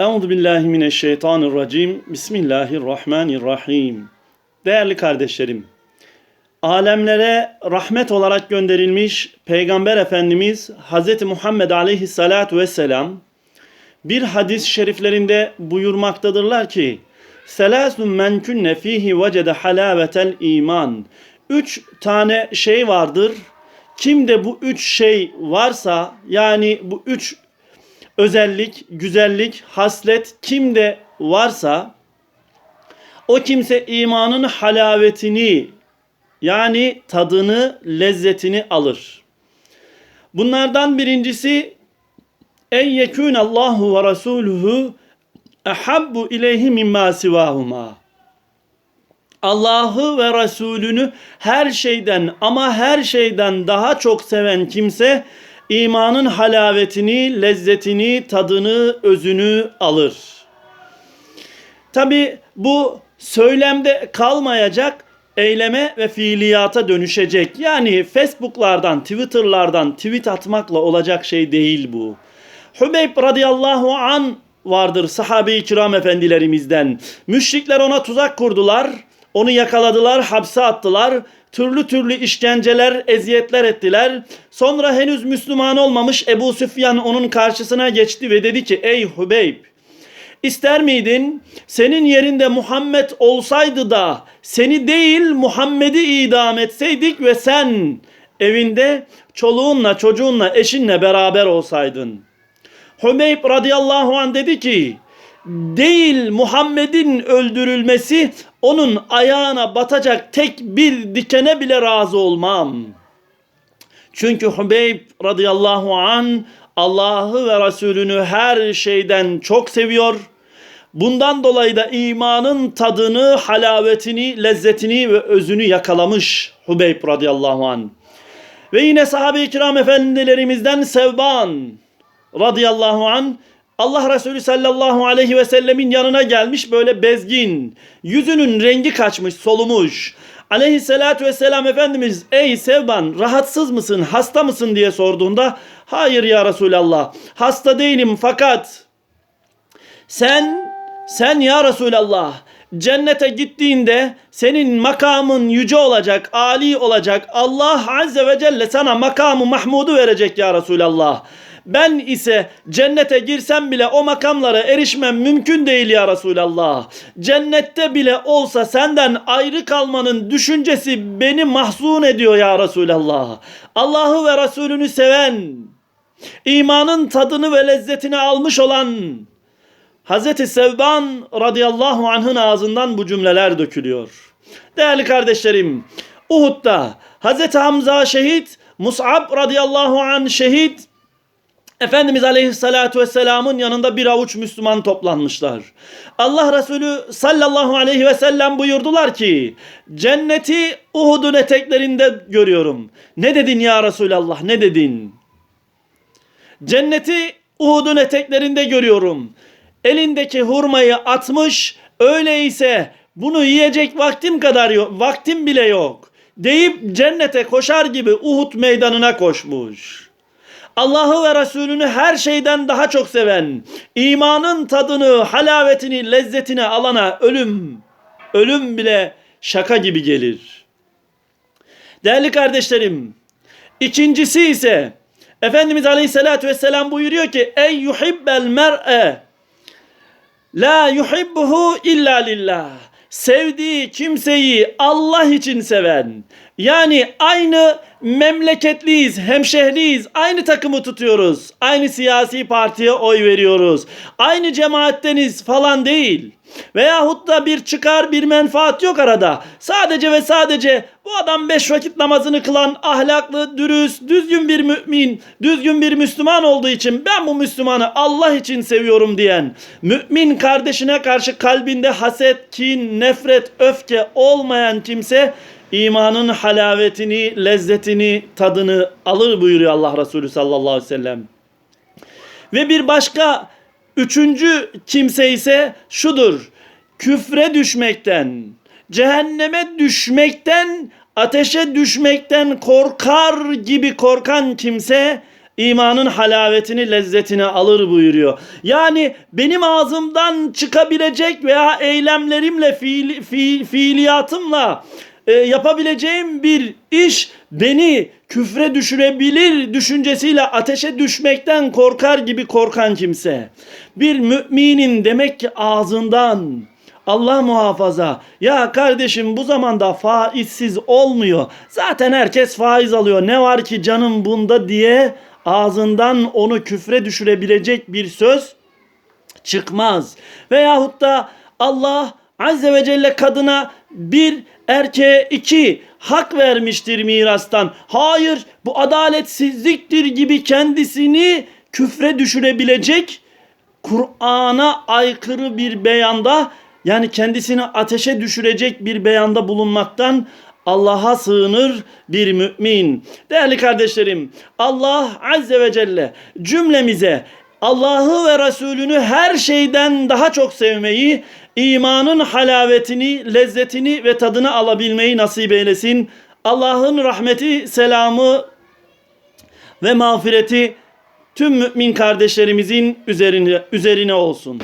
Euzu billahi mineşşeytanirracim. Bismillahirrahmanirrahim. Değerli kardeşlerim, alemlere rahmet olarak gönderilmiş Peygamber Efendimiz Hz. Muhammed aleyhissalatu vesselam bir hadis şeriflerinde buyurmaktadırlar ki Selasun men kunne fihi vecede halavetel iman. Üç tane şey vardır. Kimde bu üç şey varsa yani bu üç özellik, güzellik, haslet kimde varsa o kimse imanın halavetini yani tadını, lezzetini alır. Bunlardan birincisi en yekun Allahu ve Resuluhu ehabbu ileyhi mimma sivahuma. Allah'ı ve Resulünü her şeyden ama her şeyden daha çok seven kimse imanın halavetini, lezzetini, tadını, özünü alır. Tabi bu söylemde kalmayacak, eyleme ve fiiliyata dönüşecek. Yani Facebook'lardan, Twitter'lardan tweet atmakla olacak şey değil bu. Hübeyb radıyallahu an vardır sahabe-i kiram efendilerimizden. Müşrikler ona tuzak kurdular. Onu yakaladılar, hapse attılar. Türlü türlü işkenceler, eziyetler ettiler. Sonra henüz Müslüman olmamış Ebu Süfyan onun karşısına geçti ve dedi ki ey Hübeyb İster miydin senin yerinde Muhammed olsaydı da seni değil Muhammed'i idam etseydik ve sen evinde çoluğunla çocuğunla eşinle beraber olsaydın. Hümeyb radıyallahu an dedi ki değil Muhammed'in öldürülmesi onun ayağına batacak tek bir dikene bile razı olmam. Çünkü Hümeyb radıyallahu an Allah'ı ve Resulünü her şeyden çok seviyor. Bundan dolayı da imanın tadını, halavetini, lezzetini ve özünü yakalamış Hubeyb radıyallahu an. Ve yine sahabe-i kiram efendilerimizden Sevban radıyallahu an Allah Resulü sallallahu aleyhi ve sellemin yanına gelmiş böyle bezgin. Yüzünün rengi kaçmış, solumuş. Aleyhissalatü vesselam Efendimiz ey Sevban rahatsız mısın, hasta mısın diye sorduğunda hayır ya Resulallah hasta değilim fakat sen sen ya Resulallah cennete gittiğinde senin makamın yüce olacak, ali olacak. Allah Azze ve Celle sana makamı Mahmud'u verecek ya Resulallah. Ben ise cennete girsem bile o makamlara erişmem mümkün değil ya Resulallah. Cennette bile olsa senden ayrı kalmanın düşüncesi beni mahzun ediyor ya Resulallah. Allah'ı ve Resulünü seven, imanın tadını ve lezzetini almış olan Hazreti Sevban radıyallahu anh'ın ağzından bu cümleler dökülüyor. Değerli kardeşlerim, Uhud'da Hazreti Hamza şehit, Mus'ab radıyallahu anh şehit, Efendimiz Aleyhisselatü Vesselam'ın yanında bir avuç Müslüman toplanmışlar. Allah Resulü sallallahu aleyhi ve sellem buyurdular ki cenneti Uhud'un eteklerinde görüyorum. Ne dedin ya Resulallah ne dedin? Cenneti Uhud'un eteklerinde görüyorum. Elindeki hurmayı atmış öyleyse bunu yiyecek vaktim kadar yok, vaktim bile yok deyip cennete koşar gibi Uhud meydanına koşmuş. Allah'ı ve Resulünü her şeyden daha çok seven, imanın tadını, halavetini, lezzetini alana ölüm, ölüm bile şaka gibi gelir. Değerli kardeşlerim, ikincisi ise Efendimiz Aleyhisselatü Vesselam buyuruyor ki ey yuhibbel mer'e la yuhibbuhu illa lillah sevdiği kimseyi Allah için seven yani aynı memleketliyiz, hemşehriyiz, aynı takımı tutuyoruz, aynı siyasi partiye oy veriyoruz, aynı cemaatteniz falan değil. Veyahut da bir çıkar bir menfaat yok arada. Sadece ve sadece bu adam beş vakit namazını kılan ahlaklı, dürüst, düzgün bir mümin, düzgün bir Müslüman olduğu için ben bu Müslümanı Allah için seviyorum diyen, mümin kardeşine karşı kalbinde haset, kin, nefret, öfke olmayan kimse imanın halavetini, lezzetini, tadını alır buyuruyor Allah Resulü sallallahu aleyhi ve sellem. Ve bir başka üçüncü kimse ise şudur. Küfre düşmekten, cehenneme düşmekten, ateşe düşmekten korkar gibi korkan kimse imanın halavetini, lezzetini alır buyuruyor. Yani benim ağzımdan çıkabilecek veya eylemlerimle, fiil, fiil, fiiliyatımla e, yapabileceğim bir iş beni küfre düşürebilir düşüncesiyle ateşe düşmekten korkar gibi korkan kimse. Bir müminin demek ki ağzından Allah muhafaza. Ya kardeşim bu zamanda faizsiz olmuyor. Zaten herkes faiz alıyor. Ne var ki canım bunda diye ağzından onu küfre düşürebilecek bir söz çıkmaz. Veyahut da Allah Azze ve Celle kadına bir erkeğe iki hak vermiştir mirastan. Hayır bu adaletsizliktir gibi kendisini küfre düşürebilecek Kur'an'a aykırı bir beyanda yani kendisini ateşe düşürecek bir beyanda bulunmaktan Allah'a sığınır bir mümin. Değerli kardeşlerim Allah Azze ve Celle cümlemize Allah'ı ve Resulünü her şeyden daha çok sevmeyi, imanın halavetini, lezzetini ve tadını alabilmeyi nasip eylesin. Allah'ın rahmeti, selamı ve mağfireti tüm mümin kardeşlerimizin üzerine, üzerine olsun.